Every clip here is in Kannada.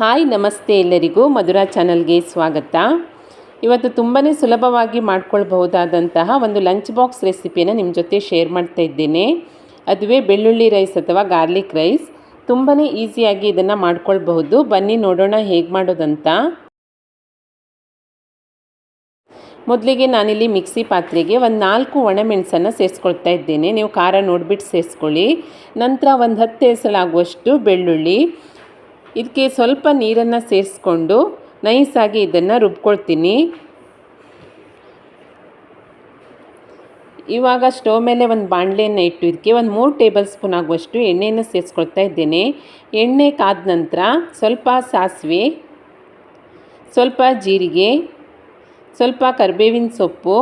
ಹಾಯ್, ನಮಸ್ತೆ ಎಲ್ಲರಿಗೂ ಮಧುರಾ ಚಾನಲ್ಗೆ ಸ್ವಾಗತ. ಇವತ್ತು ತುಂಬಾ ಸುಲಭವಾಗಿ ಮಾಡ್ಕೊಳ್ಬಹುದಾದಂತಹ ಒಂದು ಲಂಚ್ ಬಾಕ್ಸ್ ರೆಸಿಪಿಯನ್ನು ನಿಮ್ಮ ಜೊತೆ ಶೇರ್ ಮಾಡ್ತಾ ಇದ್ದೇನೆ. ಅದುವೇ ಬೆಳ್ಳುಳ್ಳಿ ರೈಸ್ ಅಥವಾ ಗಾರ್ಲಿಕ್ ರೈಸ್. ತುಂಬಾ ಈಸಿಯಾಗಿ ಇದನ್ನು ಮಾಡ್ಕೊಳ್ಬಹುದು. ಬನ್ನಿ ನೋಡೋಣ ಹೇಗೆ ಮಾಡೋದಂತ. ಮೊದಲಿಗೆ ನಾನಿಲ್ಲಿ ಮಿಕ್ಸಿ ಪಾತ್ರೆಗೆ ಒಂದು ನಾಲ್ಕು ಒಣಮೆಣಸನ್ನು ಸೇರಿಸ್ಕೊಳ್ತಾ ಇದ್ದೇನೆ. ನೀವು ಖಾರ ನೋಡಿಬಿಟ್ಟು ಸೇರಿಸ್ಕೊಳ್ಳಿ. ನಂತರ ಒಂದು ಹತ್ತು ಹೆಸಳಾಗುವಷ್ಟು ಬೆಳ್ಳುಳ್ಳಿ ಇದಕ್ಕೆ ಸ್ವಲ್ಪ ನೀರನ್ನು ಸೇರಿಸ್ಕೊಂಡು ನೈಸಾಗಿ ಇದನ್ನು ರುಬ್ಕೊಳ್ತೀನಿ. ಇವಾಗ ಸ್ಟವ್ ಮೇಲೆ ಒಂದು ಬಾಣಲೆಯನ್ನು ಇಟ್ಟು ಇದಕ್ಕೆ ಒಂದು ಮೂರು ಟೇಬಲ್ ಸ್ಪೂನ್ ಆಗುವಷ್ಟು ಎಣ್ಣೆಯನ್ನು ಸೇರಿಸ್ಕೊಳ್ತಾ ಇದ್ದೇನೆ. ಎಣ್ಣೆ ಕಾದ ನಂತರ ಸ್ವಲ್ಪ ಸಾಸಿವೆ, ಸ್ವಲ್ಪ ಜೀರಿಗೆ, ಸ್ವಲ್ಪ ಕರಿಬೇವಿನ ಸೊಪ್ಪು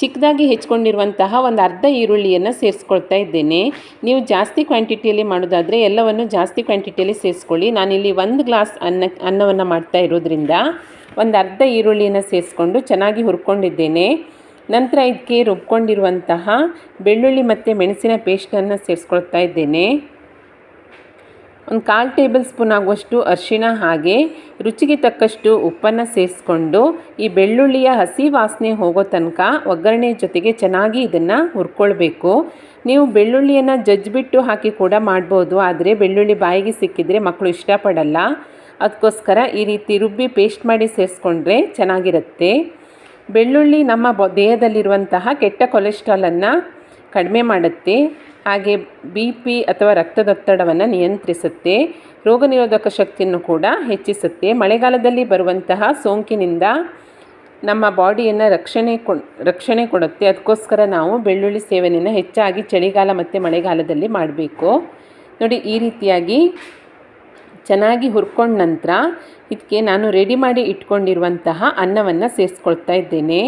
ಚಿಕ್ಕದಾಗಿ ಹೆಚ್ಕೊಂಡಿರುವಂತಹ ಒಂದು ಅರ್ಧ ಈರುಳ್ಳಿಯನ್ನು ಸೇರಿಸ್ಕೊಳ್ತಾ ಇದ್ದೇನೆ. ನೀವು ಜಾಸ್ತಿ ಕ್ವಾಂಟಿಟಿಯಲ್ಲಿ ಮಾಡೋದಾದರೆ ಎಲ್ಲವನ್ನು ಜಾಸ್ತಿ ಕ್ವಾಂಟಿಟಿಯಲ್ಲಿ ಸೇರಿಸ್ಕೊಳ್ಳಿ. ನಾನಿಲ್ಲಿ ಒಂದು ಗ್ಲಾಸ್ ಅನ್ನ, ಅನ್ನವನ್ನು ಮಾಡ್ತಾ ಇರೋದ್ರಿಂದ ಒಂದು ಅರ್ಧ ಈರುಳ್ಳಿಯನ್ನು ಸೇರಿಸ್ಕೊಂಡು ಚೆನ್ನಾಗಿ ಹುರ್ಕೊಂಡಿದ್ದೇನೆ. ನಂತರ ಇದಕ್ಕೆ ರುಬ್ಕೊಂಡಿರುವಂತಹ ಬೆಳ್ಳುಳ್ಳಿ ಮತ್ತು ಮೆಣಸಿನ ಪೇಸ್ಟನ್ನು ಸೇರಿಸ್ಕೊಳ್ತಾ ಇದ್ದೇನೆ. ಒಂದು ಕಾಲು ಟೇಬಲ್ ಸ್ಪೂನ್ ಆಗುವಷ್ಟು ಅರಿಶಿಣ ಹಾಗೆ ರುಚಿಗೆ ತಕ್ಕಷ್ಟು ಉಪ್ಪನ್ನು ಸೇರಿಸ್ಕೊಂಡು ಈ ಬೆಳ್ಳುಳ್ಳಿಯ ಹಸಿ ವಾಸನೆ ಹೋಗೋ ತನಕ ಒಗ್ಗರಣೆ ಜೊತೆಗೆ ಚೆನ್ನಾಗಿ ಇದನ್ನು ಹುರ್ಕೊಳ್ಬೇಕು. ನೀವು ಬೆಳ್ಳುಳ್ಳಿಯನ್ನು ಜಜ್ಜಿಬಿಟ್ಟು ಹಾಕಿ ಕೂಡ ಮಾಡ್ಬೋದು, ಆದರೆ ಬೆಳ್ಳುಳ್ಳಿ ಬಾಯಿಗೆ ಸಿಕ್ಕಿದರೆ ಮಕ್ಕಳು ಇಷ್ಟಪಡಲ್ಲ. ಅದಕ್ಕೋಸ್ಕರ ಈ ರೀತಿ ರುಬ್ಬಿ ಪೇಸ್ಟ್ ಮಾಡಿ ಸೇರಿಸ್ಕೊಂಡ್ರೆ ಚೆನ್ನಾಗಿರುತ್ತೆ. ಬೆಳ್ಳುಳ್ಳಿ ನಮ್ಮ ದೇಹದಲ್ಲಿರುವಂತಹ ಕೆಟ್ಟ ಕೊಲೆಸ್ಟ್ರಾಲನ್ನು ಕಡಿಮೆ ಮಾಡುತ್ತೆ. ಹಾಗೆ ಬಿ ಪಿ ಅಥವಾ ರಕ್ತದೊತ್ತಡವನ್ನು ನಿಯಂತ್ರಿಸುತ್ತೆ. ರೋಗ ನಿರೋಧಕ ಶಕ್ತಿಯನ್ನು ಕೂಡ ಹೆಚ್ಚಿಸುತ್ತೆ. ಮಳೆಗಾಲದಲ್ಲಿ ಬರುವಂತಹ ಸೋಂಕಿನಿಂದ ನಮ್ಮ ಬಾಡಿಯನ್ನು ರಕ್ಷಣೆ ಕೊ, ರಕ್ಷಣೆ ಕೊಡುತ್ತೆ. ಅದಕ್ಕೋಸ್ಕರ ನಾವು ಬೆಳ್ಳುಳ್ಳಿ ಸೇವನೆಯನ್ನು ಹೆಚ್ಚಾಗಿ ಚಳಿಗಾಲ ಮತ್ತು ಮಳೆಗಾಲದಲ್ಲಿ ಮಾಡಬೇಕು. ನೋಡಿ, ಈ ರೀತಿಯಾಗಿ ಚೆನ್ನಾಗಿ ಹುರ್ಕೊಂಡ ನಂತರ ಇದಕ್ಕೆ ನಾನು ರೆಡಿ ಮಾಡಿ ಇಟ್ಕೊಂಡಿರುವಂತಹ ಅನ್ನವನ್ನು ಸೇರಿಸ್ಕೊಳ್ತಾ ಇದ್ದೇನೆ.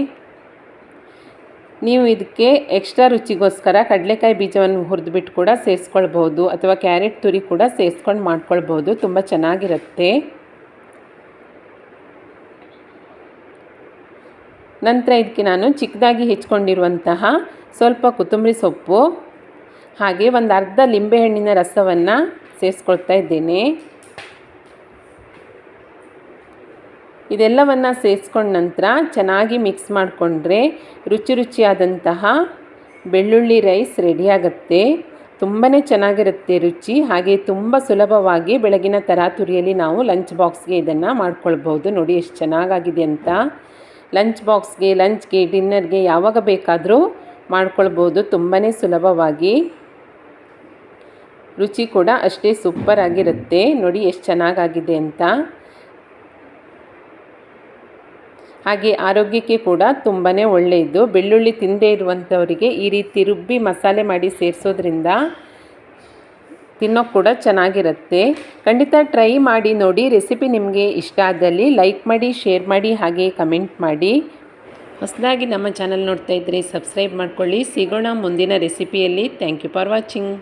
ನೀವು ಇದಕ್ಕೆ ಎಕ್ಸ್ಟ್ರಾ ರುಚಿಗೋಸ್ಕರ ಕಡಲೆಕಾಯಿ ಬೀಜವನ್ನು ಹುರಿದ್ಬಿಟ್ಟು ಕೂಡ ಸೇರಿಸ್ಕೊಳ್ಬೋದು ಅಥವಾ ಕ್ಯಾರೆಟ್ ತುರಿ ಕೂಡ ಸೇರಿಸ್ಕೊಂಡು ಮಾಡ್ಕೊಳ್ಬೋದು ತುಂಬ ಚೆನ್ನಾಗಿರುತ್ತೆ. ನಂತರ ಇದಕ್ಕೆ ನಾನು ಚಿಕ್ಕದಾಗಿ ಹೆಚ್ಕೊಂಡಿರುವಂತಹ ಸ್ವಲ್ಪ ಕೊತ್ತಂಬರಿ ಸೊಪ್ಪು ಹಾಗೆ ಒಂದು ಅರ್ಧ ಲಿಂಬೆಹಣ್ಣಿನ ರಸವನ್ನು ಸೇರಿಸ್ಕೊಳ್ತಾ ಇದ್ದೇನೆ. ಇದೆಲ್ಲವನ್ನು ಸೇರಿಸ್ಕೊಂಡ ನಂತರ ಚೆನ್ನಾಗಿ ಮಿಕ್ಸ್ ಮಾಡಿಕೊಂಡ್ರೆ ರುಚಿ ರುಚಿಯಾದಂತಹ ಬೆಳ್ಳುಳ್ಳಿ ರೈಸ್ ರೆಡಿಯಾಗತ್ತೆ ತುಂಬಾ ಚೆನ್ನಾಗಿರುತ್ತೆ ರುಚಿ. ಹಾಗೆ ತುಂಬ ಸುಲಭವಾಗಿ ಬೆಳಗಿನ ತರಾತುರಿಯಲ್ಲಿ ನಾವು ಲಂಚ್ ಬಾಕ್ಸ್ಗೆ ಇದನ್ನು ಮಾಡ್ಕೊಳ್ಬೋದು ನೋಡಿ ಎಷ್ಟು ಚೆನ್ನಾಗಾಗಿದೆ ಅಂತ. ಲಂಚ್ ಬಾಕ್ಸ್ಗೆ ಲಂಚ್ಗೆ ಡಿನ್ನರ್ಗೆ ಯಾವಾಗ ಬೇಕಾದರೂ ಮಾಡ್ಕೊಳ್ಬೋದು ತುಂಬಾ ಸುಲಭವಾಗಿ. ರುಚಿ ಕೂಡ ಅಷ್ಟೇ ಸೂಪರ್ ಆಗಿರುತ್ತೆ. ನೋಡಿ ಎಷ್ಟು ಚೆನ್ನಾಗಾಗಿದೆ ಅಂತ. ಹಾಗೆ ಆರೋಗ್ಯಕ್ಕೆ ಕೂಡ ತುಂಬಾ ಒಳ್ಳೆಯದು. ಬೆಳ್ಳುಳ್ಳಿ ತಿಂದೇ ಇರುವಂಥವರಿಗೆ ಈ ರೀತಿ ರುಬ್ಬಿ ಮಸಾಲೆ ಮಾಡಿ ಸೇರಿಸೋದ್ರಿಂದ ತಿನ್ನೋಕ್ಕೆ ಕೂಡ ಚೆನ್ನಾಗಿರುತ್ತೆ. ಖಂಡಿತ ಟ್ರೈ ಮಾಡಿ ನೋಡಿ. ರೆಸಿಪಿ ನಿಮಗೆ ಇಷ್ಟ ಆದಲ್ಲಿ ಲೈಕ್ ಮಾಡಿ, ಶೇರ್ ಮಾಡಿ, ಹಾಗೆ ಕಮೆಂಟ್ ಮಾಡಿ. ಹೊಸದಾಗಿ ನಮ್ಮ ಚಾನಲ್ ನೋಡ್ತಾ ಇದ್ದರೆ ಸಬ್ಸ್ಕ್ರೈಬ್ ಮಾಡ್ಕೊಳ್ಳಿ. ಸಿಗೋಣ ಮುಂದಿನ ರೆಸಿಪಿಯಲ್ಲಿ. Thank you for watching.